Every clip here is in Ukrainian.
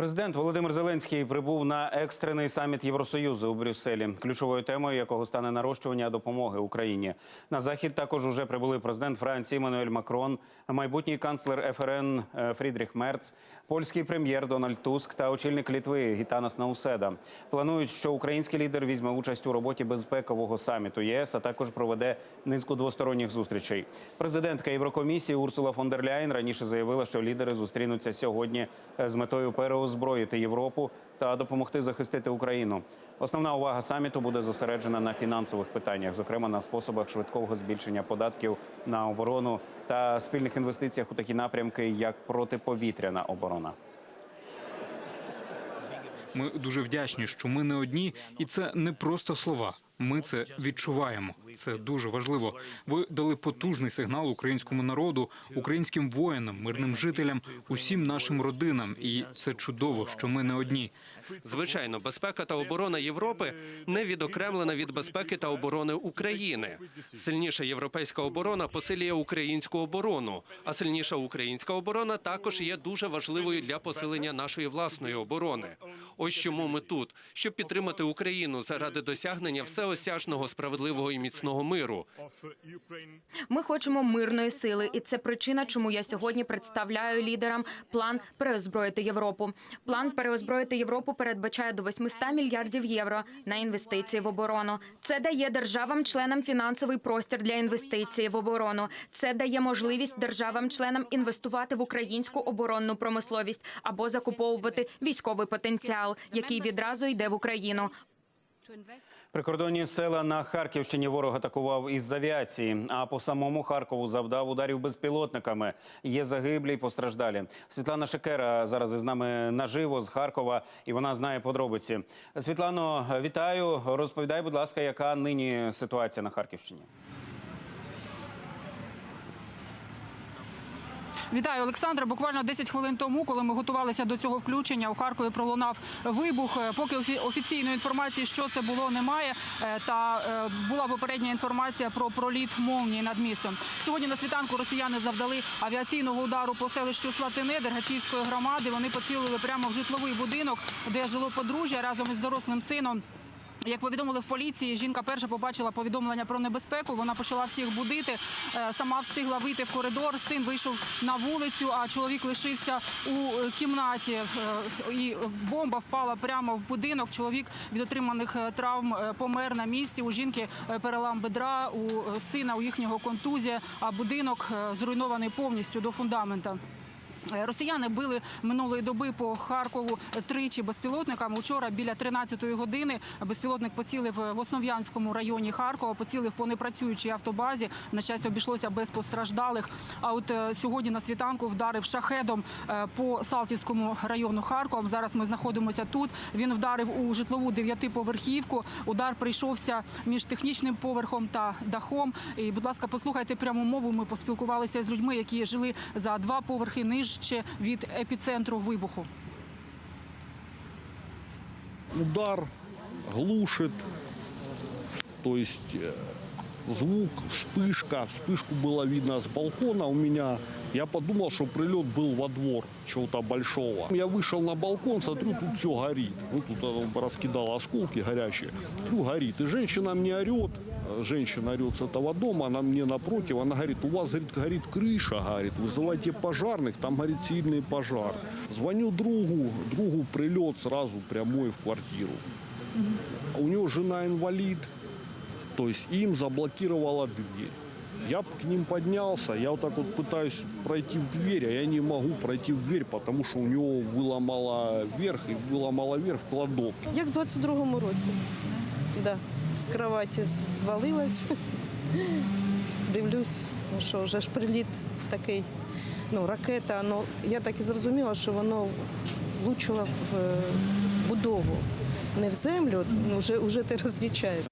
Президент Володимир Зеленський прибув на екстрений саміт Євросоюзу у Брюсселі, ключовою темою якого стане нарощування допомоги Україні. На захід також уже прибули президент Франції Мануель Макрон, майбутній канцлер ФРН е, Фрідріх Мерц, польський прем'єр Дональд Туск та очільник Літви Гітанас Науседа. Планують, що український лідер візьме участь у роботі безпекового саміту ЄС, а також проведе низку двосторонніх зустрічей. Президентка Єврокомісії Урсула фон дер Ляйн раніше заявила, що лідери зустрінуться сьогодні е, з метою переозброїти Європу та допомогти захистити Україну. Основна увага саміту буде зосереджена на фінансових питаннях, зокрема на способах швидкого збільшення податків на оборону та спільних інвестиціях у такі напрямки, як протиповітряна оборона. Ми дуже вдячні, що ми не одні, і це не просто слова. Ми це відчуваємо. Це дуже важливо. Ви дали потужний сигнал українському народу, українським воїнам, мирним жителям, усім нашим родинам. І це чудово, що ми не одні. Звичайно, безпека та оборона Європи не відокремлена від безпеки та оборони України. Сильніша європейська оборона посилює українську оборону, а сильніша українська оборона також є дуже важливою для посилення нашої власної оборони. Ось чому ми тут, щоб підтримати Україну заради досягнення всеосяжного справедливого і міцного миру. Ми хочемо мирної сили, і це причина, чому я сьогодні представляю лідерам план переозброїти Європу. План переозброїти Європу передбачає до 800 мільярдів євро на інвестиції в оборону. Це дає державам-членам фінансовий простір для інвестицій в оборону. Це дає можливість державам-членам інвестувати в українську оборонну промисловість або закуповувати військовий потенціал, який відразу йде в Україну. Прикордонні села на Харківщині ворог атакував із авіації, а по самому Харкову завдав ударів безпілотниками. Є загиблі й постраждалі. Світлана Шекера зараз із нами наживо з Харкова, і вона знає подробиці. Світлано, вітаю. Розповідай, будь ласка, яка нині ситуація на Харківщині? Вітаю, Олександра. Буквально 10 хвилин тому, коли ми готувалися до цього включення, у Харкові пролунав вибух. Е, Поки офі- офіційної інформації, що це було, немає. Е, Та е, була попередня інформація про проліт молнії над містом. Сьогодні на світанку росіяни завдали авіаційного удару по селищу Слатини Дергачівської громади. Вони поцілили прямо в житловий будинок, де жило подружжя разом із дорослим сином. Як повідомили в поліції, жінка перша побачила повідомлення про небезпеку. Вона почала всіх будити. Е, Сама встигла вийти в коридор. Син вийшов на вулицю, а чоловік лишився у е, кімнаті. Е, І бомба впала прямо в будинок. Чоловік від отриманих травм помер на місці. У жінки перелам бедра, у сина у їхнього контузія. А будинок зруйнований повністю до фундамента. Е, Росіяни били минулої доби по Харкову тричі безпілотниками. Учора біля 13-ї години безпілотник поцілив в Основ'янському районі Харкова, поцілив по непрацюючій автобазі. На щастя, обійшлося без постраждалих. А от е, сьогодні на світанку вдарив шахедом е, по Салтівському району Харкова. Зараз ми знаходимося тут. Він вдарив у житлову дев'ятиповерхівку. Удар прийшовся між технічним поверхом та дахом. І, будь ласка, послухайте пряму мову. Ми поспілкувалися з людьми, які жили за два поверхи нижче від епіцентру вибуху. удар глушит, то есть э, звук, вспышка, вспышку было видно с балкона у меня. Я подумал, что прилет был во двор чего-то большого. Я вышел на балкон, смотрю, тут все горит. Ну, тут оно раскидало осколки горячие. Тут горит. И женщина мне орет, э, женщина орет с этого дома, она мне напротив, она говорит, у вас говорит, горит крыша, говорит, вызывайте пожарных, там горит сильный пожар. Звоню другу, другу прилет сразу прямой в квартиру. У него жена инвалид, то есть им заблокировала дверь. Я к ним поднялся, я вот так вот пытаюсь пройти в дверь, а я не могу пройти в дверь, потому что у него выломало верх и выломало верх в кладовке. Як в 22-му році. Да. З кроваті звалилась. Дивлюсь, ну що вже ж приліт такий, ну, ракета. Ну, я так і зрозуміла, що воно влучило в е, будову. Не в землю, ну, вже, вже ти розлічаєш.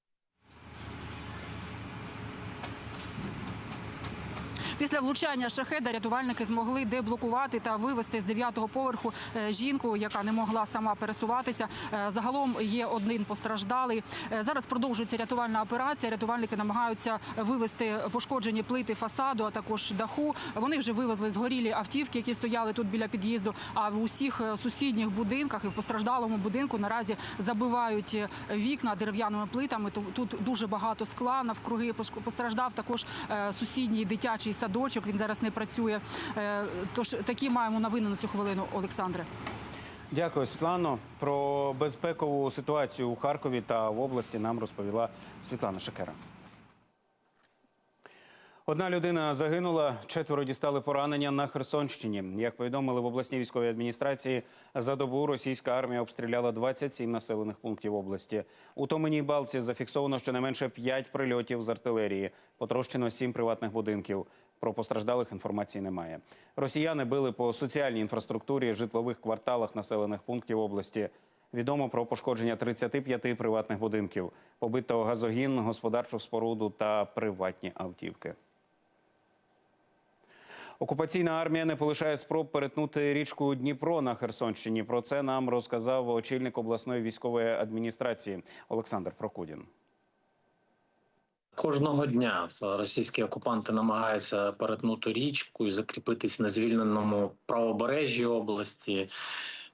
Після влучання шахеда рятувальники змогли деблокувати та вивезти з дев'ятого поверху е, жінку, яка не могла сама пересуватися. Е, Загалом є один постраждалий. Е, Зараз продовжується рятувальна операція. Рятувальники намагаються вивезти пошкоджені плити фасаду, а також даху. Вони вже вивезли згорілі автівки, які стояли тут біля під'їзду. А в усіх сусідніх будинках і в постраждалому будинку наразі забивають вікна дерев'яними плитами. Ту- Тут дуже багато скла навкруги. Постраждав також сусідній дитячий садочок. Він зараз не працює. Е, Тож такі маємо новини на цю хвилину, Олександре. Дякую, Світлано. Про безпекову ситуацію у Харкові та в області нам розповіла Світлана Шекера. Одна людина загинула, четверо дістали поранення на Херсонщині. Як повідомили в обласній військовій адміністрації, за добу російська армія обстріляла 27 населених пунктів області. У Томеній Балці зафіксовано щонайменше 5 прильотів з артилерії. Потрощено 7 приватних будинків. Про постраждалих інформації немає. Росіяни били по соціальній інфраструктурі, житлових кварталах населених пунктів області. Відомо про пошкодження 35 приватних будинків, побито газогін, господарчу споруду та приватні автівки. Окупаційна армія не полишає спроб перетнути річку Дніпро на Херсонщині. Про це нам розказав очільник обласної військової адміністрації Олександр Прокудін. Кожного дня російські окупанти намагаються перетнути річку і закріпитись на звільненому правобережжі області.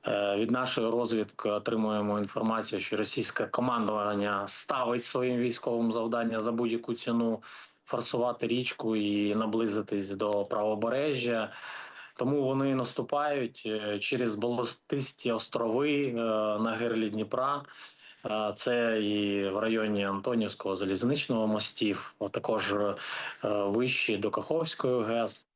Е, Від нашої розвідки отримуємо інформацію, що російське командування ставить своїм військовим завдання за будь-яку ціну форсувати річку і наблизитись до правобережжя. Тому вони наступають е, через болотисті острови е, на гирлі Дніпра. Це і в районі Антонівського залізничного мостів, а також е, вище до Каховської ГЕС.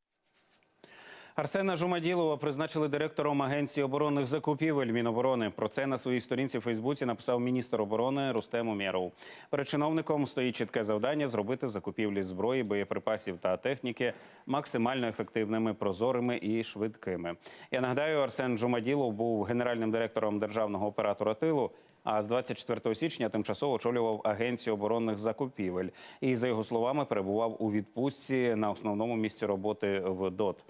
Арсена Жумаділова призначили директором агенції оборонних закупівель Міноборони. Про це на своїй сторінці в Фейсбуці написав міністр оборони Рустем Умєров. Перед чиновником стоїть чітке завдання зробити закупівлі зброї, боєприпасів та техніки максимально ефективними, прозорими і швидкими. Я нагадаю, Арсен Жумаділов був генеральним директором державного оператора тилу. А з 24 січня тимчасово очолював агенцію оборонних закупівель і, за його словами, перебував у відпустці на основному місці роботи в ДОТ.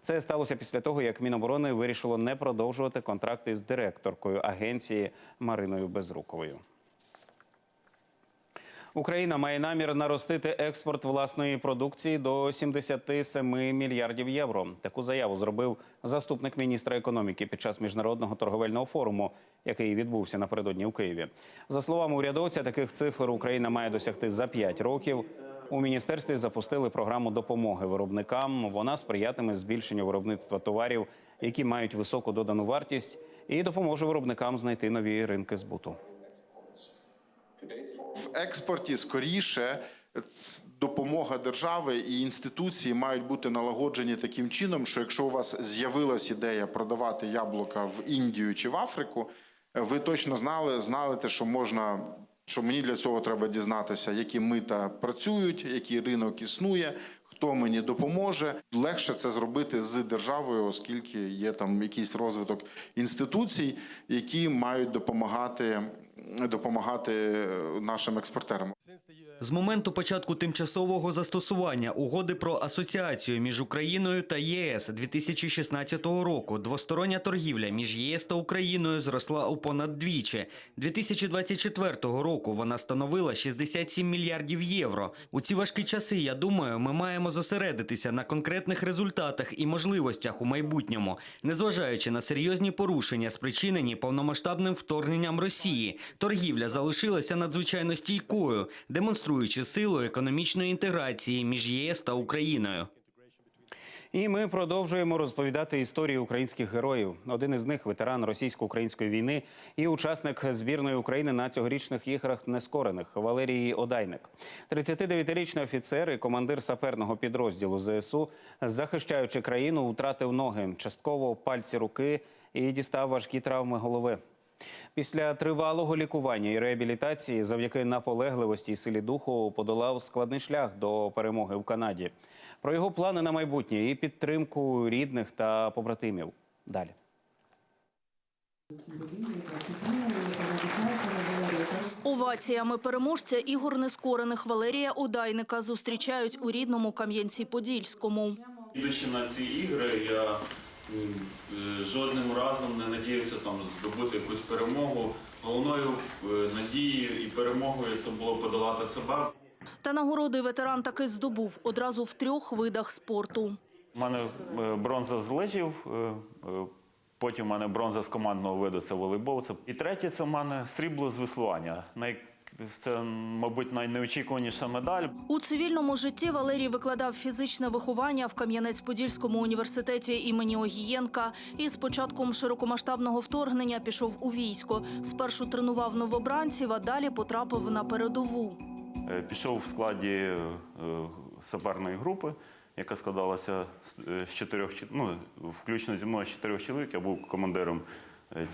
Це сталося після того, як Міноборони вирішило не продовжувати контракти з директоркою агенції Мариною Безруковою. Україна має намір наростити експорт власної продукції до 77 мільярдів євро. Таку заяву зробив заступник міністра економіки під час міжнародного торговельного форуму, який відбувся напередодні у Києві. За словами урядовця, таких цифр Україна має досягти за 5 років. У міністерстві запустили програму допомоги виробникам. Вона сприятиме збільшенню виробництва товарів, які мають високу додану вартість, і допоможе виробникам знайти нові ринки збуту. В експорті скоріше допомога держави і інституції мають бути налагоджені таким чином, що якщо у вас з'явилась ідея продавати яблука в Індію чи в Африку, е, ви точно знали, знали те, що можна. Що мені для цього треба дізнатися, які мита працюють, який ринок існує, хто мені допоможе. Легше це зробити з державою, оскільки є там якийсь розвиток інституцій, які мають допомагати, допомагати е, нашим експортерам. З моменту початку тимчасового застосування угоди про асоціацію між Україною та ЄС 2016 року двостороння торгівля між ЄС та Україною зросла у понад двічі. 2024 року вона становила 67 мільярдів євро. У ці важкі часи, я думаю, ми маємо зосередитися на конкретних результатах і можливостях у майбутньому, незважаючи на серйозні порушення, спричинені повномасштабним вторгненням Росії. Торгівля залишилася надзвичайно стійкою, демонструючи силу економічної інтеграції між ЄС та Україною. І ми продовжуємо розповідати історії українських героїв. Один із них ветеран російсько-української війни і учасник збірної України на цьогорічних іграх нескорених Валерій Одайник. 39-річний офіцер і командир саперного підрозділу ЗСУ, захищаючи країну, втратив ноги, частково пальці руки і дістав важкі травми голови. Після тривалого лікування і реабілітації, завдяки наполегливості і силі духу, подолав складний шлях до перемоги в Канаді. Про його плани на майбутнє і підтримку рідних та побратимів. Далі. Оваціями переможця ігор нескорених Валерія Удайника зустрічають у рідному Кам'янці-Подільському. Ідучи на ці ігри, я жодним разом не надіявся там здобути якусь перемогу. Головною е, надією і перемогою це було подолати себе. Та нагороди ветеран таки здобув одразу в трьох видах спорту. У мене е, бронза з лижів, е, е, потім у мене бронза з командного виду це волейбол. І третє це в мене срібло з веслування. Це, мабуть, найнеочікуваніша медаль. У цивільному житті Валерій викладав фізичне виховання в Кам'янець-Подільському університеті імені Огієнка і з початком широкомасштабного вторгнення пішов у військо. Спершу тренував новобранців, а далі потрапив на передову. Е, Пішов в складі е, саперної групи, яка складалася з- е, чотирьох ну, включно зі мною з чотирьох чоловік. Я був командиром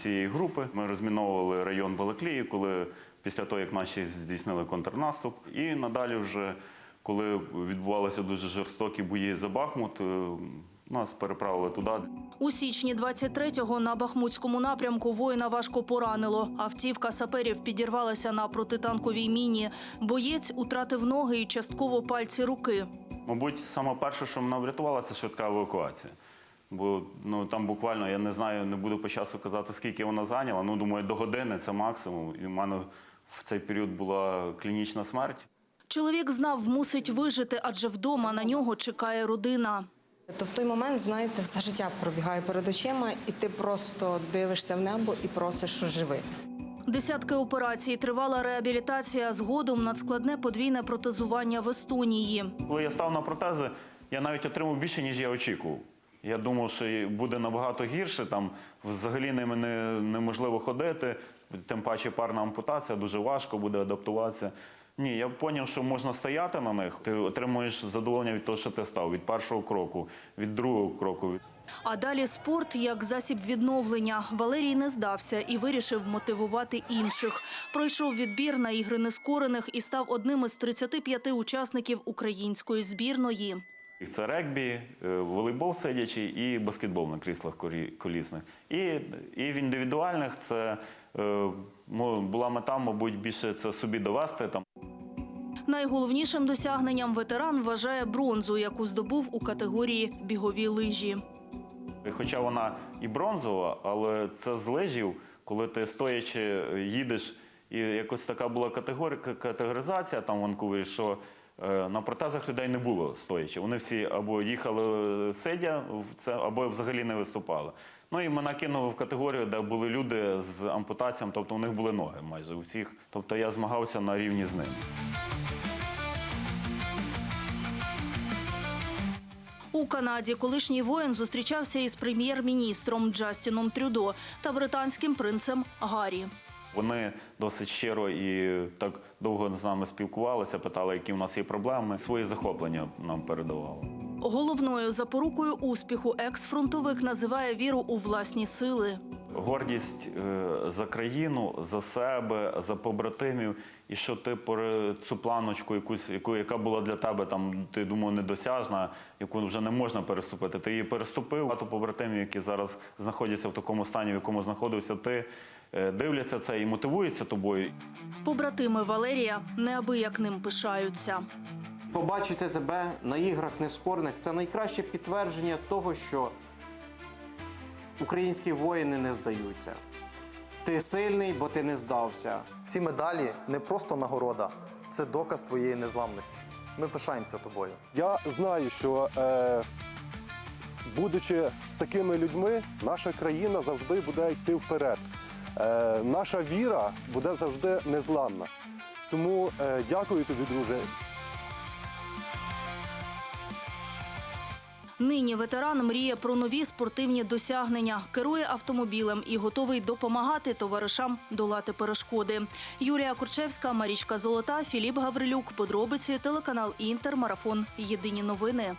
цієї групи. Ми розміновували район Балаклії, коли після того, як наші здійснили контрнаступ. І надалі, вже коли відбувалися дуже жорстокі бої за Бахмут, е, нас переправили туди. У січні 23-го на Бахмутському напрямку воїна важко поранило. Автівка саперів підірвалася на протитанковій міні. Боєць утратив ноги і частково пальці руки. Мабуть, саме перше, що мене врятувало, це швидка евакуація. Бо ну там буквально я не знаю, не буду по часу казати, скільки вона зайняла. Ну думаю, до години це максимум. І в мене в цей період була клінічна смерть. Чоловік знав, мусить вижити, адже вдома на нього чекає родина. То в той момент, знаєте, все життя пробігає перед очима, і ти просто дивишся в небо і просиш, що живи. Десятки операцій, тривала реабілітація, згодом надскладне подвійне протезування в Естонії. Коли я став на протези, я навіть отримав більше, ніж я очікував. Я думав, що буде набагато гірше. Там взагалі ними не, неможливо ходити. Тим паче парна ампутація, дуже важко буде адаптуватися. Ні, я зрозумів, що можна стояти на них. Ти отримуєш задоволення від того, що ти став, від першого кроку, від другого кроку. А далі спорт як засіб відновлення. Валерій не здався і вирішив мотивувати інших. Пройшов відбір на ігри нескорених і став одним із 35 учасників української збірної. Це регбі, е, волейбол сидячий і баскетбол на кріслах колісних. І, і в індивідуальних це е, була мета, мабуть, більше це собі довести. Там Найголовнішим досягненням ветеран вважає бронзу, яку здобув у категорії бігові лижі. Хоча вона і бронзова, але це з лижів, коли ти стоячи їдеш, і якось така була категорія, категоризація там в Ванкувері, що на протезах людей не було стоячи. Вони всі або їхали сидя, або взагалі не виступали. Ну і мене кинули в категорію, де були люди з ампутаціями, тобто у них були ноги майже у всіх. Тобто я змагався на рівні з ними. У Канаді колишній воїн зустрічався із прем'єр-міністром Джастіном Трюдо та британським принцем Гаррі. Вони досить щиро і так довго з нами спілкувалися, питали, які у нас є проблеми. Свої захоплення нам передавали. Головною запорукою успіху екс-фронтовик називає віру у власні сили. Гордість е, за країну, за себе, за побратимів, і що ти по цю планочку, якусь, яку, яка була для тебе там, ти думав, недосяжна, яку вже не можна переступити. Ти її переступив. Багато побратимів, які зараз знаходяться в такому стані, в якому знаходився ти, дивляться це і мотивуються тобою. Побратими Валерія неабияк ним пишаються. Побачити тебе на іграх нескорених це найкраще підтвердження того, що українські воїни не здаються. Ти сильний, бо ти не здався. Ці медалі не просто нагорода, це доказ твоєї незламності. Ми пишаємося тобою. Я знаю, що е, будучи з такими людьми, наша країна завжди буде йти вперед. Е, наша віра буде завжди незламна. Тому е, дякую тобі, друже. Нині ветеран мріє про нові спортивні досягнення, керує автомобілем і готовий допомагати товаришам долати перешкоди. Юлія Курчевська, Марічка Золота, Філіп Гаврилюк. Подробиці телеканал Інтер. Марафон. Єдині новини.